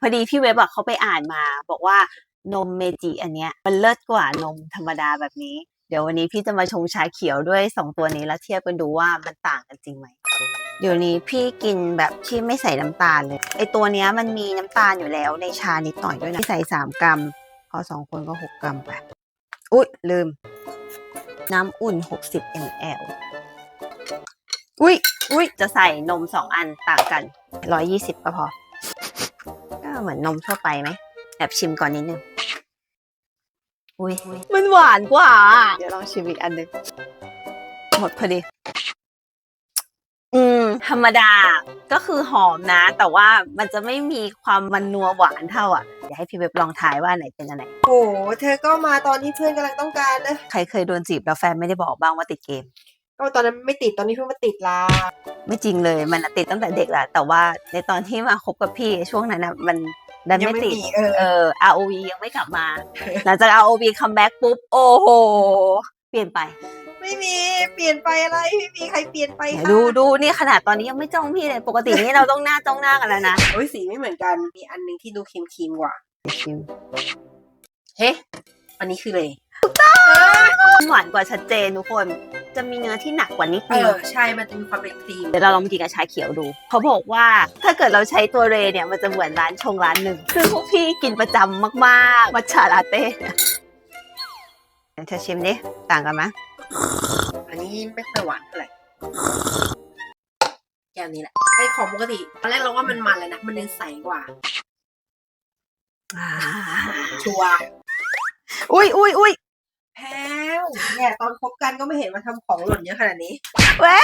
พอดีพี่เว็บอะเขาไปอ่านมา บอกว่านมเมจิอันเนี้ยมันเลิศกว่านมธรรมดาแบบนี้ เดี๋ยววันนี้พี่จะมาชงชาเขียวด้วยสองตัวนี้แล้วเทียบกันดูว่ามันต่างกันจริงไหมเดี๋ยวนี้พี่กินแบบที่ไม่ใส่น้ำตาลเลยไอตัวเนี้ยมันมีน้ำตาลอยู่แล้วในชานิดหน่อยด้วยนะพี่ใส่สามกรัมพอสองคนก็หกกรัมไปอุ๊ย ลืม น้ำอุ่น 60 ml อุ๊ยอุ๊ยจะใส่นมสองอันต่างกัน 120 ก็พอ เหมือนนมทั่วไปไหมแอบชิมก่อนนิดนึงอุ๊ยมันหวานกว่าอะเดี๋ยวลองชิมอีกอันหนึงหมดพอดี อืม ธรรมดาก็คือหอมนะ แต่ว่ามันจะไม่มีความมันนัวหวานเท่าอะเดี๋ยวให้พี่เว็บลองทายว่าอันไหนเป็นอันไหน โอ้โห เธอก็มาตอนที่เพื่อนกำลังต้องการนะ ใครเคยโดนจีบแล้วแฟนไม่ได้บอกบ้างว่าติดเกม ก็ตอนนั้นไม่ติดตอนนี้เพิ่งมาติดลา ไม่จริงเลยมันอะติดตั้งแต่เด็กแหละแต่ว่าในตอนที่มาคบกับพี่ช่วงนั้นนะมันดันยังไม่ไม่ติดมีเออเออ ROV ยังไม่กลับมา หลังจาก ROV คัมแบ็กปุ๊บ โอ้โห เปลี่ยนไป ไม่มีเปลี่ยนไปอะไรไม่มีใครเปลี่ยนไปไหนค่ะดูดูนี่ขนาดตอนนี้ยังไม่จ้องพี่เลยปกตินี่เราต้องหน้าจ้องหน้ากันแล้วนะโอ้ยสีไม่เหมือนกันมีอันหนึงที่ดูครีมครีมๆกว่าชิมเฮ้อันนี้คือเลยหวานกว่าชัดเจนทุกคน จะมีเนื้อที่หนักกว่านิดเอนึงอใช่มันจะมีความเป็นครีม เดี๋ยวเราลองมากินกับชาเขียวดู เขาบอกว่าถ้าเกิดเราใช้ตัวเรย์เนี่ยมันจะเหมือนร้านชงร้านหนึ่งซึ่งพวกพี่กินประจำมากๆมัทฉาลาเต้เนี่ยเดี๋ยวเธอชิมดิต่างกันไหมอันนี้ไม่ค่อยหวานเท่าไหร่แก้วนี้แหละไอของปกติตอนแรกเราว่ามันมันเลยนะ มันยังใสกว่า อ่าชัวร์อุ้ยอุ้ยอุ้ยแพลว เนี่ยตอนคบกันก็ไม่เห็นมาทำของหล่นเยอะขนาดนี้ เว้